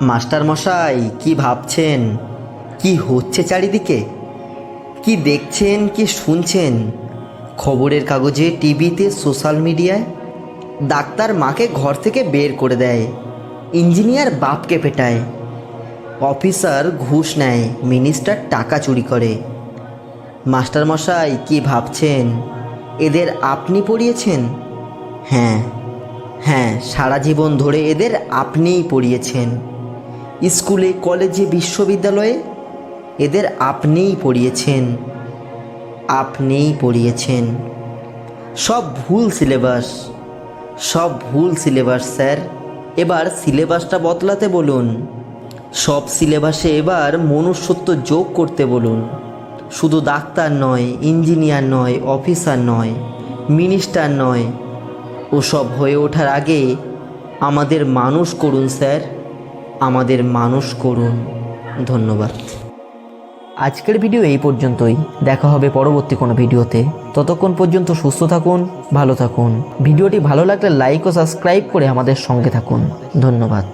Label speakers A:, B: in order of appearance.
A: Master মশাই কি ভাবছেন? কি হচ্ছে চারিদিকে? কি দেখছেন, কি শুনছেন? খবরের কাগজে টিভিতে, সোশ্যাল মিডিয়ায়? ডাক্তার মাকে ঘর থেকে বের করে দেয়, ইঞ্জিনিয়ার বাপকে পেটায়। অফিসার ঘুষ নেয়, মিনিস্টার টাকা চুরি করে। মাস্টার মশাই কি ভাবছেন? এদের আপনি পড়িয়েছেন? হ্যাঁ হ্যাঁ সারা জীবন ধরে এদের আপনিই পড়িয়েছেন। স্কুলে, কলেজে, বিশ্ববিদ্যালয়ে এদের আপনিই পড়িয়েছেন। আপনিই পড়িয়েছেন। সব ভুল সিলেবাস, সব ভুল সিলেবাস, স্যার। এবার সিলেবাসটা বদলাতে বলুন। সব সিলেবাসে এবার মনুষ্যত্ব যোগ করতে বলুন। শুধু ডাক্তার নয়, ইঞ্জিনিয়ার নয়, অফিসার নয়, মিনিস্টার নয় ওসব হয়ে ওঠার আগে আমাদের মানুষ করুন, স্যার। আমাদের মানুষ করুন। ধন্যবাদ। আজকের ভিডিও এই পর্যন্তই। দেখা হবে পরবর্তী কোনো ভিডিওতে। ততক্ষণ পর্যন্ত সুস্থ থাকুন, ভালো থাকুন। ভিডিওটি ভালো লাগলে লাইক ও সাবস্ক্রাইব করে আমাদের সঙ্গে থাকুন। ধন্যবাদ।